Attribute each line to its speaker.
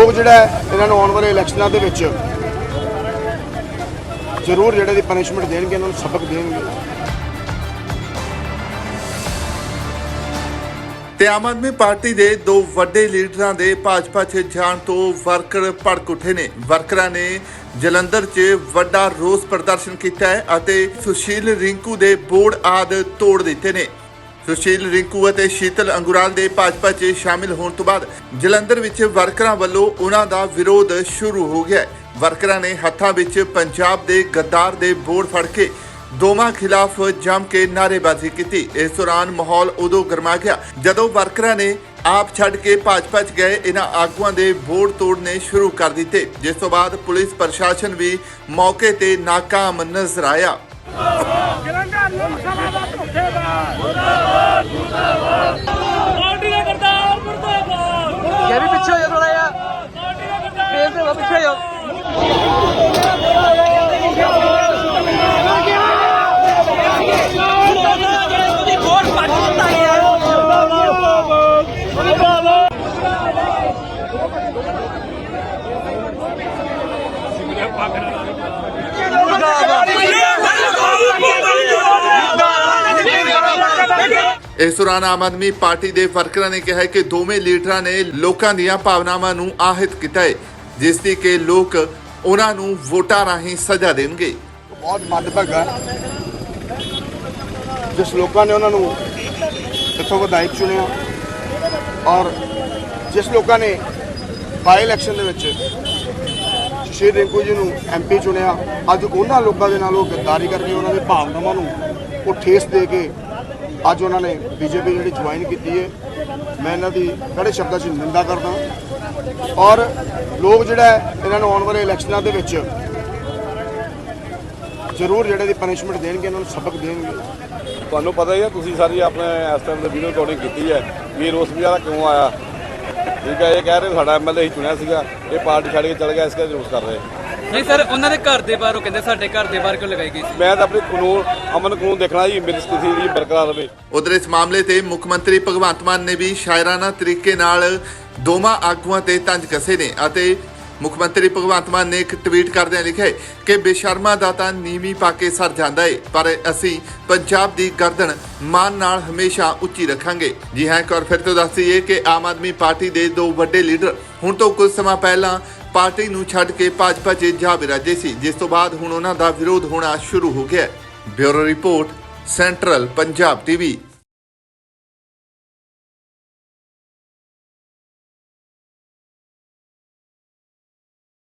Speaker 1: ਲੋਕ ਜਿਹੜਾ ਇਹਨਾਂ ਨੂੰ ਆਉਣ ਵਾਲੇ ਇਲੈਕਸ਼ਨਾਂ ਦੇ ਵਿੱਚ ਜ਼ਰੂਰ ਜਿਹੜੇ ਦੀ ਪਨਿਸ਼ਮੈਂਟ ਦੇਣਗੇ, ਇਹਨਾਂ ਨੂੰ ਸਬਕ ਦੇਣਗੇ।
Speaker 2: ਤੇ ਆਮ ਆਦਮੀ ਪਾਰਟੀ ਦੇ ਦੋ ਵੱਡੇ ਲੀਡਰਾਂ ਦੇ ਭਾਜਪਾ 'ਚ ਜਾਣ ਤੋਂ ਵਰਕਰ ਭੜਕ ਉੱਠੇ ਨੇ। ਵਰਕਰਾਂ ਨੇ ਜਲੰਧਰ 'ਚ ਵੱਡਾ ਰੋਸ ਪ੍ਰਦਰਸ਼ਨ ਕੀਤਾ ਹੈ ਅਤੇ ਸੁਸ਼ੀਲ ਰਿੰਕੂ ਦੇ ਬੋਰਡ ਆਦ ਤੋੜ ਦਿੱਤੇ ਨੇ। ਸੁਸ਼ੀਲ ਰਿੰਕੂ ਅਤੇ ਸ਼ੀਤਲ ਅੰਗੁਰਾਲ ਦੇ ਭਾਜਪਾ 'ਚ ਸ਼ਾਮਿਲ ਹੋਣ ਤੋਂ ਬਾਅਦ ਜਲੰਧਰ ਵਿੱਚ ਵਰਕਰਾਂ ਵੱਲੋਂ ਉਹਨਾਂ ਦਾ ਵਿਰੋਧ ਸ਼ੁਰੂ ਹੋ ਗਿਆ ਵਰਕਰਾਂ ਨੇ ਹੱਥਾਂ ਵਿੱਚ ਪੰਜਾਬ ਦੇ ਗੱਦਾਰ ਦੇ ਬੋਰਡ ਫੜ ਕੇ ਦੋਵਾਂ ਖਿਲਾਫ ਜੰਮ ਕੇ ਨਾਅਰੇਬਾਜ਼ੀ ਕੀਤੀ। ਇਸ ਦੌਰਾਨ ਮਾਹੌਲ ਉਦੋਂ ਗਰਮਾ ਗਿਆ ਜਦੋਂ ਵਰਕਰਾਂ ਨੇ ਆਪ ਛੱਡ ਕੇ ਭਾਜਪਾ 'ਚ ਗਏ। ਇਹਨਾਂ ਆਗੂਆਂ ਦੇ ਬੋਰਡ ਤੋੜਨੇ ਸ਼ੁਰੂ ਕਰ ਦਿੱਤੇ, ਜਿਸ ਤੋਂ ਬਾਅਦ ਪੁਲਿਸ ਪ੍ਰਸ਼ਾਸਨ ਵੀ ਮੌਕੇ ਤੇ ਨਾਕਾਮ ਨਜ਼ਰ ਆਇਆ।
Speaker 3: ਜਲੰਧਰ ਲੋਕ ਸਭਾ ਦਾ ਧੋਖੇਬਾਜ਼ ਪਾਰਟੀ ਦਾ ਕਰਤਾਰ ਮੁਰਦਾਬਾਦ
Speaker 4: ਇਹ ਵੀ ਪਿੱਛੇ ਹੋ ਜਾ ਥੋੜਾ ਜਿਹਾ
Speaker 3: ਪਾਰਟੀ ਦਾ ਕਰਤਾਰ
Speaker 4: ਫੇਰ ਤੇ ਪਿੱਛੇ ਹੋ ਜਾ
Speaker 2: ਇਸ ਦੌਰਾਨ ਆਮ ਆਦਮੀ ਪਾਰਟੀ ਦੇ ਵਰਕਰਾਂ ਨੇ ਕਿਹਾ ਕਿ ਦੋਵੇਂ ਲੀਡਰਾਂ ਨੇ ਲੋਕਾਂ ਦੀਆਂ ਭਾਵਨਾਵਾਂ ਨੂੰ ਆਹਿਤ ਕੀਤਾ ਹੈ, ਜਿਸ ਦੀ ਕਿ ਲੋਕ ਉਹਨਾਂ ਨੂੰ ਵੋਟਾਂ ਰਾਹੀਂ ਸਜ਼ਾ ਦੇਣਗੇ।
Speaker 1: ਬਹੁਤ ਮੰਦਭਾਗਾ ਜਿਸ ਲੋਕਾਂ ਨੇ ਉਹਨਾਂ ਨੂੰ ਇੱਥੋਂ ਵਿਧਾਇਕ ਚੁਣਿਆ ਔਰ ਜਿਸ ਲੋਕਾਂ ਨੇ ਬਾਈ ਇਲੈਕਸ਼ਨ ਦੇ ਵਿੱਚ ਸ਼੍ਰੀ ਰਿੰਕੂ ਜੀ ਨੂੰ ਐਮਪੀ ਚੁਣਿਆ, ਅੱਜ ਉਹਨਾਂ ਲੋਕਾਂ ਦੇ ਨਾਲ ਉਹ ਗੱਦਾਰੀ ਕਰਕੇ ਉਹਨਾਂ ਦੇ ਭਾਵਨਾਵਾਂ ਨੂੰ ਉਹ ਠੇਸ ਦੇ ਕੇ ਅੱਜ ਉਹਨਾਂ ਨੇ ਬੀਜੇਪੀ ਜਿਹੜੀ ਜੁਆਇਨ ਕੀਤੀ ਹੈ, ਮੈਂ ਇਹਨਾਂ ਦੀ ਕੜੇ ਸ਼ਬਦਾਂ 'ਚ ਨਿੰਦਾ ਕਰਦਾ ਔਰ ਲੋਕ ਜਿਹੜਾ ਇਹਨਾਂ ਨੂੰ ਆਉਣ ਵਾਲੇ ਇਲੈਕਸ਼ਨਾਂ ਦੇ ਵਿੱਚ ਜ਼ਰੂਰ ਜਿਹੜੇ ਦੀ ਪਨਿਸ਼ਮੈਂਟ ਦੇਣਗੇ, ਇਹਨਾਂ ਨੂੰ ਸਬਕ ਦੇਣਗੇ।
Speaker 5: ਤੁਹਾਨੂੰ ਪਤਾ ਹੀ ਹੈ, ਤੁਸੀਂ ਸਾਰੀ ਆਪਣੇ ਇਸ ਟਾਈਮ ਦੇ ਵੀਡੀਓ ਰਿਕਾਰਡਿੰਗ ਕੀਤੀ ਹੈ, ਵੀ ਇਹ ਰੋਸ ਵਿਚਾਰਾ ਕਿਉਂ ਆਇਆ? ਠੀਕ ਹੈ, ਇਹ ਕਹਿ ਰਹੇ ਸਾਡਾ ਐਮਐਲਏ ਹੀ ਚੁਣਿਆ ਸੀਗਾ, ਇਹ ਪਾਰਟੀ ਛੱਡ ਕੇ ਚਲ ਗਿਆ, ਇਸ ਕਰਕੇ ਰੋਸ ਕਰ ਰਹੇ।
Speaker 4: ਨਹੀਂ ਸਰ ਉਹਨਾਂ ਦੇ ਘਰ ਦੇ ਬਾਹਰ ਉਹ ਕਹਿੰਦੇ ਸਾਡੇ ਘਰ ਦੇ ਬਾਹਰ ਕਿਉਂ ਲਗਾਈ ਗਈ ਸੀ?
Speaker 5: ਮੈਂ ਤਾਂ ਆਪਣੀ ਕਾਨੂੰਨ ਅਮਨ ਕਾਨੂੰਨ ਦੇਖਣਾ ਜੀ ਮੇਰੀ ਸਥਿਤੀ ਜਿਹੜੀ ਬਰਕਰਾਰ ਰਵੇ
Speaker 2: ਉਧਰ ਇਸ ਮਾਮਲੇ ਤੇ ਮੁੱਖ ਮੰਤਰੀ ਭਗਵੰਤ ਮਾਨ ਨੇ ਵੀ ਸ਼ਾਇਰਾਨਾ ਤਰੀਕੇ ਨਾਲ ਦੋਵਾਂ ਆਗੂਆਂ ਤੇ ਤੰਜ ਕਸੇ ਨੇ ਅਤੇ ਮੁੱਖ ਮੰਤਰੀ ਭਗਵੰਤ ਮਾਨ ਨੇ ਇੱਕ ਟਵੀਟ ਕਰਦਿਆਂ ਲਿਖਿਆ ਕਿ ਬੇਸ਼ਰਮਾ ਦਾ ਤਾਂ ਨੀਵੀਂ ਪਾ ਕੇ ਸਰ ਜਾਂਦਾ ਏ ਪਰ ਅਸੀਂ ਪੰਜਾਬ ਦੀ ਗਰਦਨ ਮਾਨ ਨਾਲ ਹਮੇਸ਼ਾ ਉੱਚੀ ਰੱਖਾਂਗੇ। ਜੀ ਹਾਂ ਇੱਕ ਵਾਰ ਫਿਰ ਤੋਂ ਦੱਸ ਦਈਏ ਕਿ ਆਮ ਆਦਮੀ ਪਾਰਟੀ ਦੇ ਦੋ ਵੱਡੇ ਲੀਡਰ ਹੁਣ ਤੋਂ ਕੁਝ ਸਮਾਂ ਪਹਿਲਾਂ ਪਾਰਟੀ ਨੂੰ ਛੱਡ ਕੇ ਭਾਜਪਾ 'ਚ ਜਾ ਵਿਰਾਜੇ ਸੀ, ਜਿਸ ਤੋਂ ਬਾਅਦ ਹੁਣ ਉਹਨਾਂ ਦਾ ਵਿਰੋਧ ਹੋਣਾ ਸ਼ੁਰੂ ਹੋ ਗਿਆ bureau report, central Punjab TV.